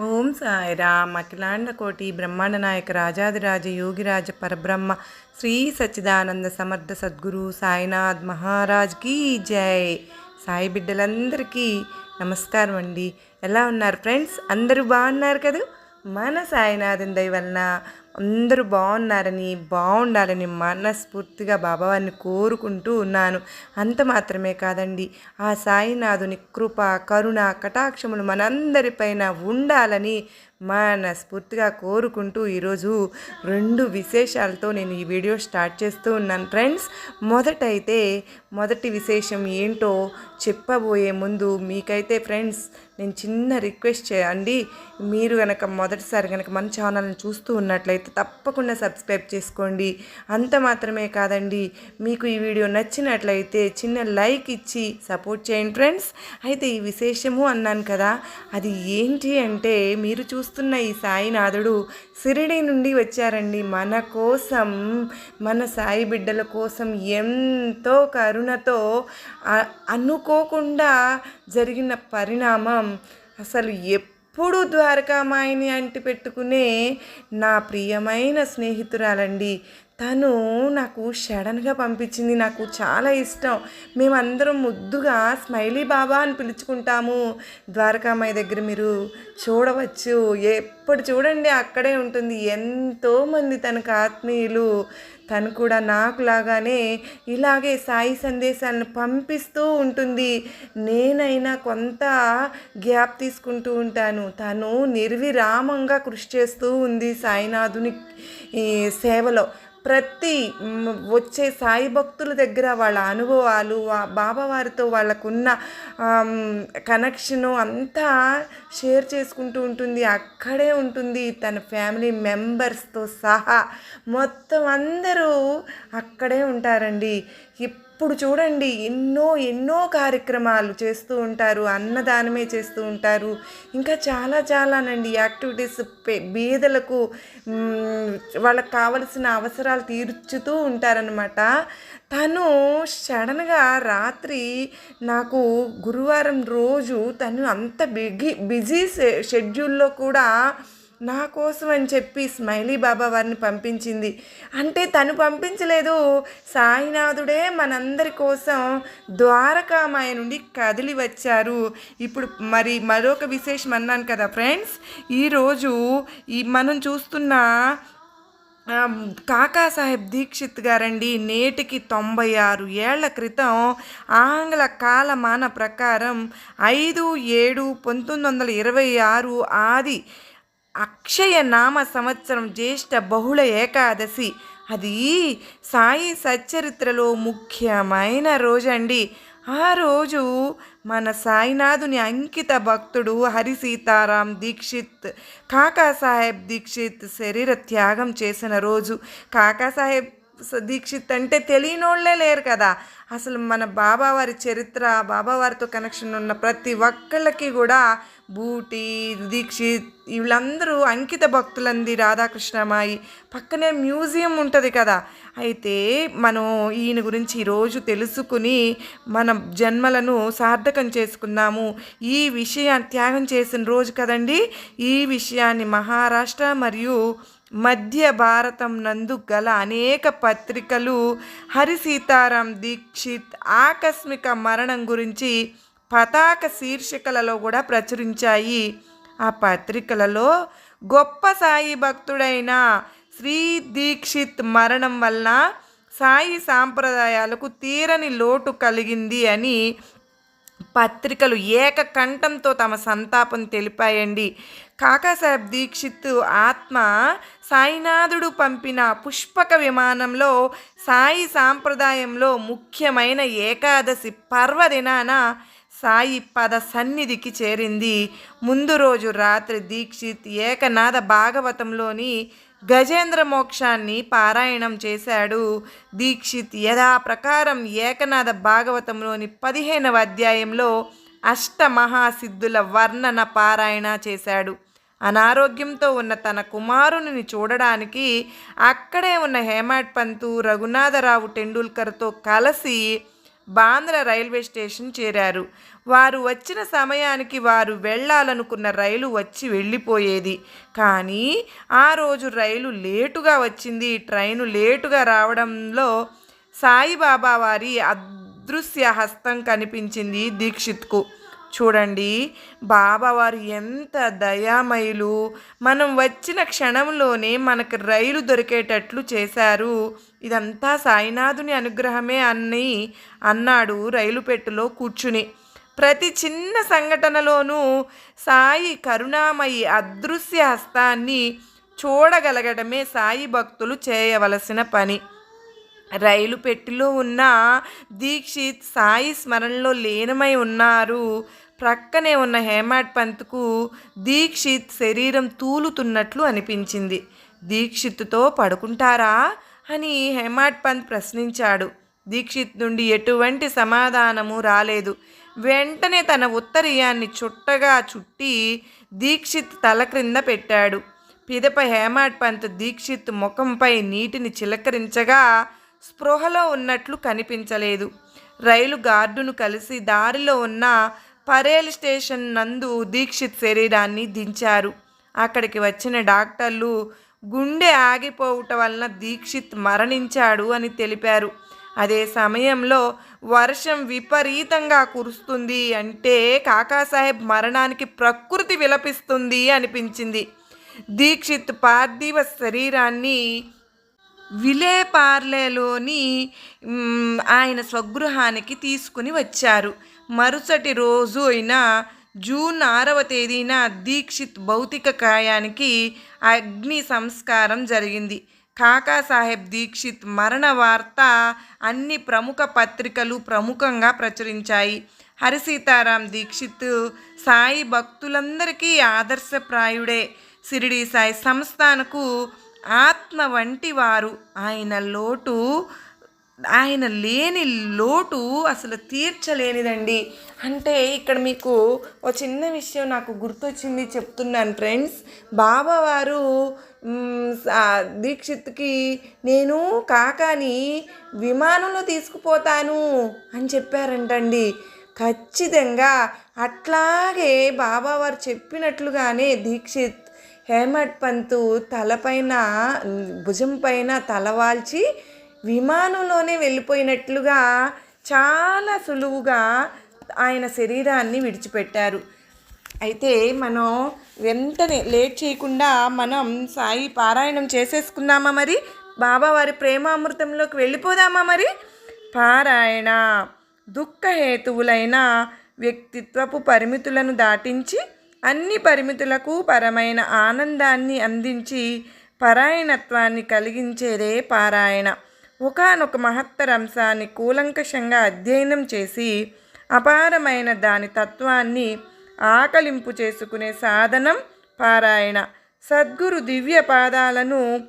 ఓం సాయిరామ్ అఖిలాండ కోటి బ్రహ్మాండ నాయక రాజాదిరాజ యోగిరాజ పరబ్రహ్మ శ్రీ సచ్చిదానంద సమర్థ సద్గురు సాయినాథ్ మహారాజ్ కీ జై. సాయి బిడ్డలందరికీ నమస్కారం అండి. ఎలా ఉన్నారు ఫ్రెండ్స్? అందరూ బాగున్నారు కదా? మన సాయినాథం దయ వలన అందరూ బాగున్నారని బాగుండాలని మనస్ఫూర్తిగా బాబావారిని కోరుకుంటూ ఉన్నాను. అంత మాత్రమే కాదండి ఆ సాయినాథుని కృప కరుణ కటాక్షములు మనందరిపైన ఉండాలని మనస్ఫూర్తిగా కోరుకుంటూ ఈరోజు రెండు విశేషాలతో నేను ఈ వీడియో స్టార్ట్ చేస్తూ ఉన్నాను. ఫ్రెండ్స్ మొదటైతే మొదటి విశేషం ఏంటో చెప్పబోయే ముందు మీకైతే ఫ్రెండ్స్ నేను చిన్న రిక్వెస్ట్ చేయండి. మీరు కనుక మొదటిసారి కనుక మన ఛానల్ని చూస్తూ ఉన్నట్లయితే తప్పకుండా సబ్స్క్రైబ్ చేసుకోండి. అంత మాత్రమే కాదండి మీకు ఈ వీడియో నచ్చినట్లయితే చిన్న లైక్ ఇచ్చి సపోర్ట్ చేయండి. ఫ్రెండ్స్ అయితే ఈ విశేషము అన్నాను కదా అది ఏంటి అంటే మీరు చూస్తున్న ఈ సాయినాథుడు సిరిడి నుండి వచ్చారండి. మన కోసం మన సాయి బిడ్డల కోసం ఎంతో కరుణతో అనుకోకుండా జరిగిన పరిణామం అసలు ఎప్పుడు ద్వారకామాయిని అంటి పెట్టుకునే నా ప్రియమైన స్నేహితురాలండి. తను నాకు సడన్గా పంపించింది. నాకు చాలా ఇష్టం. మేమందరం ముద్దుగా స్మైలీ బాబా అని పిలుచుకుంటాము. ద్వారకామాయి దగ్గర మీరు చూడవచ్చు. ఎప్పుడు చూడండి అక్కడే ఉంటుంది. ఎంతోమంది తనకు ఆత్మీయులు. తను కూడా నాకు లాగానే ఇలాగే సాయి సందేశాలను పంపిస్తూ ఉంటుంది. నేనైనా కొంత గ్యాప్ తీసుకుంటూ ఉంటాను. తను నిర్విరామంగా కృషి చేస్తూ ఉంది సాయినాథుని ఈ సేవలో. ప్రతి వచ్చే సాయి భక్తుల దగ్గర వాళ్ళ అనుభవాలు బాబావారితో వాళ్ళకున్న కనెక్షను అంతా షేర్ చేసుకుంటూ ఉంటుంది. అక్కడే ఉంటుంది తన ఫ్యామిలీ మెంబర్స్తో సహా మొత్తం అందరూ అక్కడే ఉంటారండి. ఇప్పుడు చూడండి ఎన్నో ఎన్నో కార్యక్రమాలు చేస్తూ ఉంటారు అన్నదానమే చేస్తూ ఉంటారు. ఇంకా చాలా చాలానండి యాక్టివిటీస్ బీదలకు వాళ్ళకి కావలసిన అవసరాలు తీర్చుతూ ఉంటారనమాట తను సడన్గా రాత్రి నాకు గురువారం రోజు తను అంత బిగి బిజీ షెడ్యూల్లో కూడా నా కోసం అని చెప్పి స్మైలీ బాబా వారిని పంపించింది. అంటే తను పంపించలేదు. సాయినాథుడే మనందరి కోసం ద్వారకామాయ నుండి కదిలి వచ్చారు. ఇప్పుడు మరి మరొక విశేషం అన్నాను కదా ఫ్రెండ్స్. ఈరోజు ఈ మనం చూస్తున్న కాకా సాహెబ్ దీక్షిత్ గారండి నేటికి తొంభై ఆరు ఏళ్ళ క్రితం ఆంగ్ల కాలమాన ప్రకారం ఐదు ఏడు పంతొమ్మిది వందల ఇరవై ఆరు ఆది అక్షయ నామ సంవత్సరం జ్యేష్ఠ బహుళ ఏకాదశి. అది సాయి సచ్చరిత్రలో ముఖ్యమైన రోజండి. ఆ రోజు మన సాయినాథుని అంకిత భక్తుడు హరి సీతారాం దీక్షిత్ కాకాసాహెబ్ దీక్షిత్ శరీర త్యాగం చేసిన రోజు. కాకాసాహెబ్ దీక్షిత్ అంటే తెలియనోళ్ళే లేరు కదా. అసలు మన బాబావారి చరిత్ర బాబావారితో కనెక్షన్ ఉన్న ప్రతి ఒక్కళ్ళకి కూడా బూటి దీక్షిత్ వీళ్ళందరూ అంకిత భక్తులంది రాధాకృష్ణమాయి. పక్కనే మ్యూజియం ఉంటుంది కదా. అయితే మనం ఈయన గురించి ఈరోజు తెలుసుకుని మన జన్మలను సార్థకం చేసుకుందాము. ఈ విషయాన్ని త్యాగం చేసిన రోజు కదండి. ఈ విషయాన్ని మహారాష్ట్ర మరియు మధ్య భారతం నందు గల అనేక పత్రికలు హరి సీతారాం దీక్షిత్ ఆకస్మిక మరణం గురించి పతాక శీర్షికలలో కూడా ప్రచురించాయి. ఆ పత్రికలలో గొప్ప సాయి భక్తుడైన శ్రీ దీక్షిత్ మరణం వలన సాయి సాంప్రదాయాలకు తీరని లోటు కలిగింది అని పత్రికలు ఏకకంఠంతో తమ సంతాపం తెలిపాయండి. కాకాసాహెబ్ దీక్షిత్ ఆత్మ సాయినాథుడు పంపిన పుష్పక విమానంలో సాయి సాంప్రదాయంలో ముఖ్యమైన ఏకాదశి పర్వదినాన సాయి పద సన్నిధికి చేరింది. ముందు రోజు రాత్రి దీక్షిత్ ఏకనాథ భాగవతంలోని గజేంద్ర మోక్షాన్ని పారాయణం చేశాడు. దీక్షిత్ యథాప్రకారం ఏకనాథ భాగవతంలోని పదిహేనవ అధ్యాయంలో అష్టమహాసిద్ధుల వర్ణన పారాయణ చేశాడు. అనారోగ్యంతో ఉన్న తన కుమారుని చూడడానికి అక్కడే ఉన్న హేమాడ్ పంతు రఘునాథరావు టెండూల్కర్తో కలిసి బాంద్ర రైల్వే స్టేషన్ చేరారు. వారు వచ్చిన సమయానికి వారు వెళ్ళాలనుకున్న రైలు వచ్చి వెళ్ళిపోయేది. కానీ ఆ రోజు రైలు లేటుగా వచ్చింది. ట్రైను లేటుగా రావడంలో సాయిబాబా వారి అదృశ్య హస్తం కనిపించింది దీక్షిత్కు. చూడండి బాబావారు ఎంత దయామయులు. మనం వచ్చిన క్షణంలోనే మనకు రైలు దొరికేటట్లు చేశారు. ఇదంతా సాయినాథుని అనుగ్రహమే అని అన్నాడు రైలు పెట్టులో కూర్చుని. ప్రతి చిన్న సంఘటనలోనూ సాయి కరుణామయి అదృశ్య హస్తాన్ని చూడగలగడమే సాయి భక్తులు చేయవలసిన పని. రైలు పెట్టెలో ఉన్న దీక్షిత్ సాయి స్మరణలో లీనమై ఉన్నారు. ప్రక్కనే ఉన్న హేమాడ్ పంత్కు దీక్షిత్ శరీరం తూలుతున్నట్లు అనిపించింది. దీక్షిత్తో పడుకుంటారా? అని హెమాడ్ పంత్ ప్రశ్నించాడు. దీక్షిత్ నుండి ఎటువంటి సమాధానము రాలేదు. వెంటనే తన ఉత్తరీయాన్ని చుట్టగా చుట్టి దీక్షిత్ తల క్రింద పెట్టాడు. పిదప హేమాడ్ పంత్ దీక్షిత్ ముఖంపై నీటిని చిలకరించగా స్పృహలో ఉన్నట్లు కనిపించలేదు. రైలు గార్డును కలిసి దారిలో ఉన్న పరేల్ స్టేషన్ నందు దీక్షిత్ శరీరాన్ని దించారు. అక్కడికి వచ్చిన డాక్టర్లు గుండె ఆగిపోవుట వలన దీక్షిత్ మరణించాడు అని తెలిపారు. అదే సమయంలో వర్షం విపరీతంగా కురుస్తుంది అంటే కాకాసాహెబ్ మరణానికి ప్రకృతి విలపిస్తుంది అనిపించింది. దీక్షిత్ పార్థివ శరీరాన్ని విలేపార్లేలోని ఆయన స్వగృహానికి తీసుకుని వచ్చారు. మరుసటి రోజు అయినా జూన్ ఆరవ తేదీన దీక్షిత్ భౌతిక కాయానికి అగ్ని సంస్కారం జరిగింది. కాకాసాహెబ్ దీక్షిత్ మరణ వార్త అన్ని ప్రముఖ పత్రికలు ప్రముఖంగా ప్రచురించాయి. హరిసీతారాం దీక్షిత్ సాయి భక్తులందరికీ ఆదర్శప్రాయుడే. సిరిడి సాయి సంస్థానకు ఆత్మ వంటి వారు. ఆయన లోటు ఆయన లేని లోటు అసలు తీర్చలేనిదండి. అంటే ఇక్కడ మీకు ఒక చిన్న విషయం నాకు గుర్తొచ్చింది చెప్తున్నాను ఫ్రెండ్స్. బాబావారు దీక్షిత్కి నేను కాకాని విమానంలో తీసుకుపోతాను అని చెప్పారంటండి. ఖచ్చితంగా అట్లాగే బాబావారు చెప్పినట్లుగానే దీక్షిత్ హేమట్ పంతు తలపైన భుజం పైన తలవాల్చి విమానంలోనే వెళ్ళిపోయినట్లుగా చాలా సులువుగా ఆయన శరీరాన్ని విడిచిపెట్టారు. అయితే మనం వెంటనే లేట్ చేయకుండా మనం సాయి పారాయణం చేసేసుకుందామా మరి? బాబావారి ప్రేమామృతంలోకి వెళ్ళిపోదామా మరి? పారాయణ దుఃఖహేతువులైన వ్యక్తిత్వపు పరిమితులను దాటించి అన్ని పరిమితులకు పరమైన ఆనందాన్ని అందించి పరాయణత్వాన్ని కలిగించేదే పారాయణ. ఒకానొక మహత్తర అంశాన్ని కూలంకషంగా అధ్యయనం చేసి అపారమైన దాని తత్వాన్ని ఆకలింపు చేసుకునే సాధనం పారాయణ. సద్గురు దివ్య పాదాలను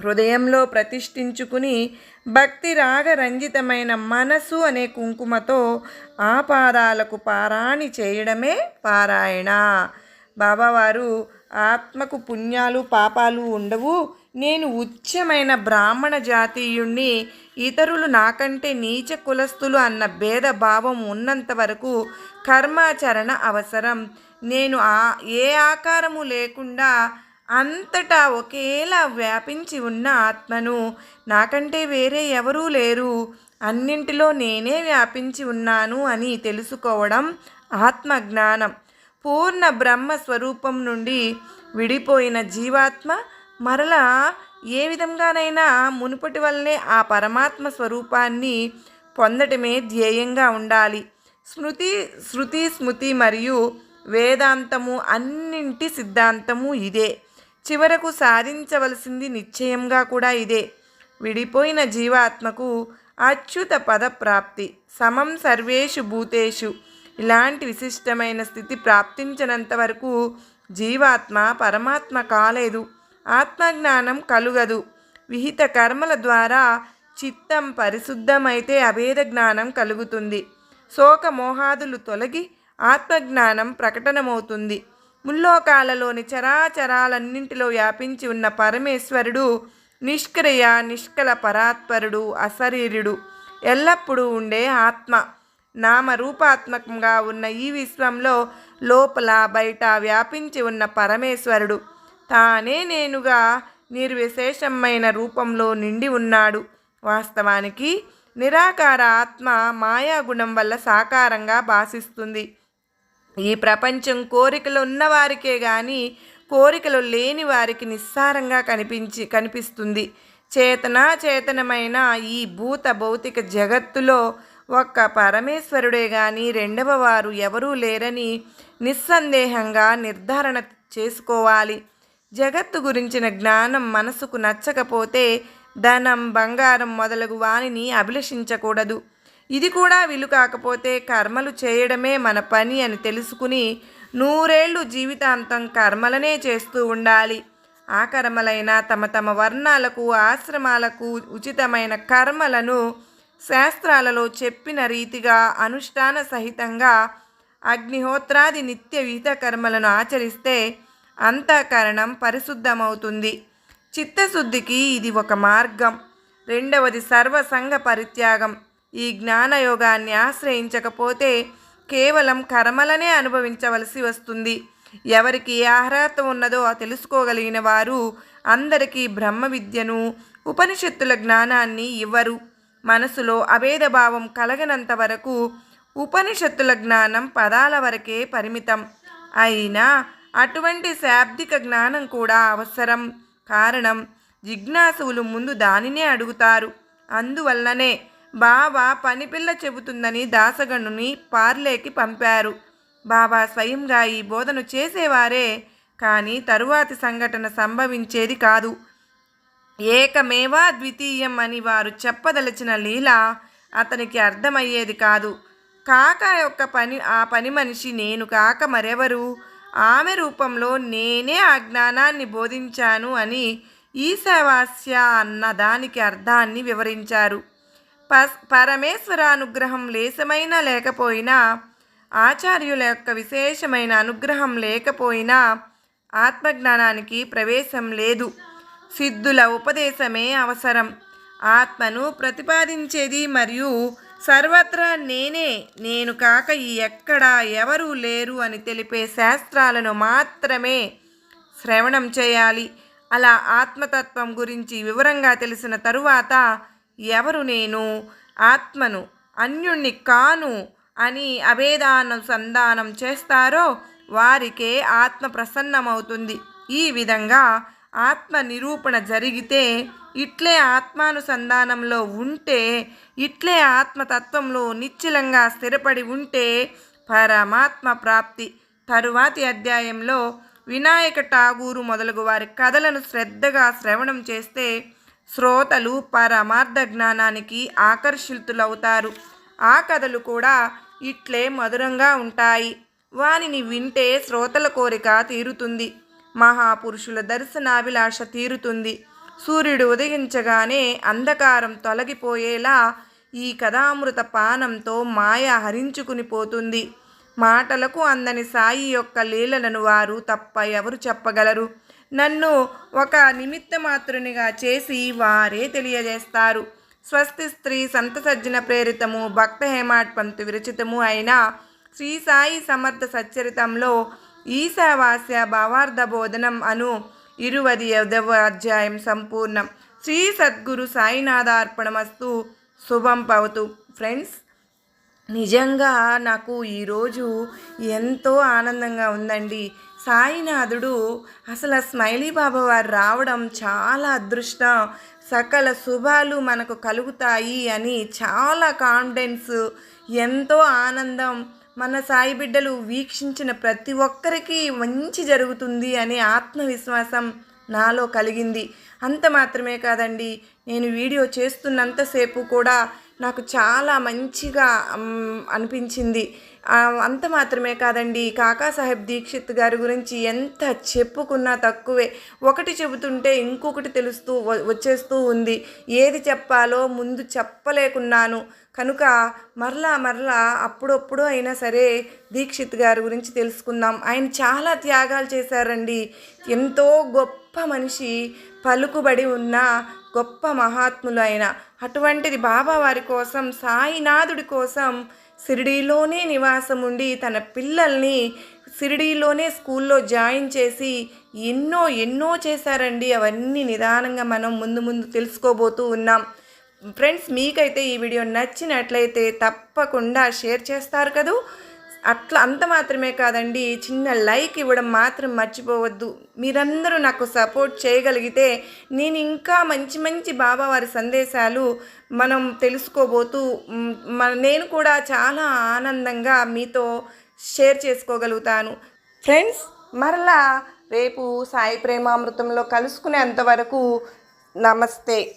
హృదయంలో ప్రతిష్ఠించుకుని భక్తి రాగరంజితమైన మనసు అనే కుంకుమతో ఆ పాదాలకు పారాణి చేయడమే పారాయణ. బాబావారు ఆత్మకు పుణ్యాలు పాపాలు ఉండవు. నేను ఉచ్చమైన బ్రాహ్మణ జాతీయుణ్ణి ఇతరులు నాకంటే నీచ కులస్తులు అన్న భేదభావం ఉన్నంత వరకు కర్మాచరణ అవసరం. నేను ఆ ఏ ఆకారము లేకుండా అంతటా ఒకేలా వ్యాపించి ఉన్న ఆత్మను నాకంటే వేరే ఎవరూ లేరు. అన్నింటిలో నేనే వ్యాపించి ఉన్నాను అని తెలుసుకోవడం ఆత్మజ్ఞానం. పూర్ణ బ్రహ్మ స్వరూపం నుండి విడిపోయిన జీవాత్మ మరలా ఏ విధంగానైనా మునుపటి వల్లనే ఆ పరమాత్మ స్వరూపాన్ని పొందటమే ధ్యేయంగా ఉండాలి. స్మృతి శృతి స్మృతి మరియు వేదాంతము అన్నింటి సిద్ధాంతము ఇదే. చివరకు సాధించవలసింది నిశ్చయంగా కూడా ఇదే. విడిపోయిన జీవాత్మకు అచ్యుత పదప్రాప్తి సమం సర్వేషు భూతేషు. ఇలాంటి విశిష్టమైన స్థితి ప్రాప్తించినంత వరకు జీవాత్మ పరమాత్మ కాలేదు. ఆత్మజ్ఞానం కలుగదు. విహిత కర్మల ద్వారా చిత్తం పరిశుద్ధమైతే అభేద జ్ఞానం కలుగుతుంది. శోక మోహాదులు తొలగి ఆత్మజ్ఞానం ప్రకటనమవుతుంది. ముల్లోకాలలోని చరాచరాలన్నింటిలో వ్యాపించి ఉన్న పరమేశ్వరుడు నిష్క్రియ నిష్కల పరాత్పరుడు అశరీరుడు. ఎల్లప్పుడూ ఉండే ఆత్మ. నామరూపాత్మకంగా ఉన్న ఈ విశ్వంలో లోపల బయట వ్యాపించి ఉన్న పరమేశ్వరుడు. తానే నేనుగా నిర్విశేషమైన రూపంలో నిండి ఉన్నాడు. వాస్తవానికి నిరాకార ఆత్మ మాయాగుణం వల్ల సాకారంగా భాషిస్తుంది ఈ ప్రపంచం కోరికలు ఉన్నవారికే కానీ కోరికలు లేని వారికి నిస్సారంగా కనిపించి కనిపిస్తుంది. చేతనాచేతనమైన ఈ భూత భౌతిక జగత్తులో ఒక్క పరమేశ్వరుడే గాని రెండవ వారు ఎవరూ లేరని నిస్సందేహంగా నిర్ధారణ చేసుకోవాలి. జగత్తు గురించిన జ్ఞానం మనసుకు నచ్చకపోతే ధనం బంగారం మొదలగు వానిని అభిలషించకూడదు. ఇది కూడా వీలు కాకపోతే కర్మలు చేయడమే మన పని అని తెలుసుకుని నూరేళ్ళు జీవితాంతం కర్మలనే చేస్తూ ఉండాలి. ఆ కర్మలైన తమ తమ వర్ణాలకు ఆశ్రమాలకు ఉచితమైన కర్మలను శాస్త్రాలలో చెప్పిన రీతిగా అనుష్ఠాన సహితంగా అగ్నిహోత్రాది నిత్య విహిత కర్మలను ఆచరిస్తే అంతఃకరణం పరిశుద్ధమవుతుంది. చిత్తశుద్ధికి ఇది ఒక మార్గం. రెండవది సర్వసంగ పరిత్యాగం. ఈ జ్ఞానయోగాన్ని ఆశ్రయించకపోతే కేవలం కర్మలనే అనుభవించవలసి వస్తుంది. ఎవరికి ఏ అర్హత ఉన్నదో తెలుసుకోగలిగిన వారు అందరికీ బ్రహ్మ విద్యను ఉపనిషత్తుల జ్ఞానాన్ని ఇవ్వరు. మనసులో అభేదభావం కలగనంత వరకు ఉపనిషత్తుల జ్ఞానం పదాల వరకే పరిమితం. అయినా అటువంటి శాబ్దిక జ్ఞానం కూడా అవసరం. కారణం జిజ్ఞాసువులు ముందు దానినే అడుగుతారు. అందువల్లనే బాబా పనిపిల్ల చెబుతుందని దాసగణుని పార్లేకి పంపారు. బాబా స్వయంగా ఈ బోధను చేసేవారే కానీ తరువాతి సంఘటన సంభవించేది కాదు. ఏకమేవా ద్వితీయం అని వారు చెప్పదలిచిన లీల అతనికి అర్థమయ్యేది కాదు. కాక యొక్క పని ఆ పని మనిషి నేను కాక మరెవరు? ఆమె రూపంలో నేనే ఆ జ్ఞానాన్ని బోధించాను అని ఈశావాస్య అన్న దానికి అర్థాన్ని వివరించారు. పస్ పరమేశ్వర అనుగ్రహం లేసమైనా లేకపోయినా ఆచార్యుల యొక్క విశేషమైన అనుగ్రహం లేకపోయినా ఆత్మజ్ఞానానికి ప్రవేశం లేదు. సిద్ధుల ఉపదేశమే అవసరం. ఆత్మను ప్రతిపాదించేది మరియు సర్వత్రా నేనే నేను కాక ఈ ఎక్కడ ఎవరూ లేరు అని తెలిపే శాస్త్రాలను మాత్రమే శ్రవణం చేయాలి. అలా ఆత్మతత్వం గురించి వివరంగా తెలిసిన తరువాత ఎవరు నేను? ఆత్మను అన్యుణ్ణి కాను అని అభేదానుసంధానం చేస్తారో వారికే ఆత్మ ప్రసన్నమవుతుంది. ఈ విధంగా ఆత్మ నిరూపణ జరిగితే ఇట్లే ఆత్మానుసంధానంలో ఉంటే ఇట్లే ఆత్మతత్వంలో నిశ్చలంగా స్థిరపడి ఉంటే పరమాత్మ ప్రాప్తి. తరువాతి అధ్యాయంలో వినాయక ఠాగూరు మొదలగు వారి కథలను శ్రద్ధగా శ్రవణం చేస్తే శ్రోతలు పరమార్థ జ్ఞానానికి ఆకర్షితులవుతారు. ఆ కథలు కూడా ఇట్లే మధురంగా ఉంటాయి. వానిని వింటే శ్రోతల కోరిక తీరుతుంది. మహాపురుషుల దర్శనాభిలాష తీరుతుంది. సూర్యుడు ఉదయించగానే అంధకారం తొలగిపోయేలా ఈ కథామృత పానంతో మాయ హరించుకుని పోతుంది. మాటలకు అందని సాయి యొక్క లీలలను వారు తప్ప ఎవరు చెప్పగలరు? నన్ను ఒక నిమిత్తమాతృనిగా చేసి వారే తెలియజేస్తారు. స్వస్తి స్త్రీ సంత సజ్జన ప్రేరితము భక్త హేమాట్ పంతు విరచితము అయిన శ్రీ సాయి సమర్థ సచ్చరితంలో ఈశావాస్య భావార్థ బోధనం అను ఇరువది ఐదవ అధ్యాయం సంపూర్ణం. శ్రీ సద్గురు సాయినాథార్పణమస్తు. శుభం పవతు. ఫ్రెండ్స్ నిజంగా నాకు ఈరోజు ఎంతో ఆనందంగా ఉందండి. సాయినాథుడు అసలు స్మైలీ బాబా వారు రావడం చాలా అదృష్టం. సకల శుభాలు మనకు కలుగుతాయి అని చాలా కాన్ఫిడెన్స్ ఎంతో ఆనందం. మన సాయి బిడ్డలు వీక్షించిన ప్రతి ఒక్కరికి మంచి జరుగుతుంది అనే ఆత్మవిశ్వాసం నాలో కలిగింది. అంత మాత్రమే కాదండి నేను వీడియో చేస్తున్నంతసేపు కూడా నాకు చాలా మంచిగా అనిపించింది. అంత మాత్రమే కాదండి కాకా సాహెబ్ దీక్షిత్ గారి గురించి ఎంత చెప్పుకున్నా తక్కువే. ఒకటి చెబుతుంటే ఇంకొకటి తెలుస్తూ వచ్చేస్తూ ఉంది. ఏది చెప్పాలో ముందు చెప్పలేకున్నాను. కనుక మరలా మరలా అప్పుడప్పుడు అయినా సరే దీక్షిత్ గారి గురించి తెలుసుకుందాం. ఆయన చాలా త్యాగాలు చేశారండి. ఎంతో గొప్ప మనిషి పలుకుబడి ఉన్న గొప్ప మహాత్ములు ఆయన. అటువంటిది బాబా వారి కోసం సాయినాథుడి కోసం షిరిడీలోనే నివాసం ఉండి తన పిల్లల్ని షిరిడీలోనే స్కూల్లో జాయిన్ చేసి ఎన్నో ఎన్నో చేశారండి. అవన్నీ నిదానంగా మనం ముందు ముందు తెలుసుకోబోతూ ఉన్నాం. ఫ్రెండ్స్ మీకైతే ఈ వీడియో నచ్చినట్లయితే తప్పకుండా షేర్ చేస్తారు కదూ. అట్లా అంత మాత్రమే కాదండి చిన్న లైక్ ఇవ్వడం మాత్రం మర్చిపోవద్దు. మీరందరూ నాకు సపోర్ట్ చేయగలిగితే నేను ఇంకా మంచి మంచి బాబావారి సందేశాలు మనం తెలుసుకోబోతూ మ- నేను కూడా చాలా ఆనందంగా మీతో షేర్ చేసుకోగలుగుతాను. ఫ్రెండ్స్ మరలా రేపు సాయి ప్రేమామృతంలో కలుసుకునేంత వరకు నమస్తే.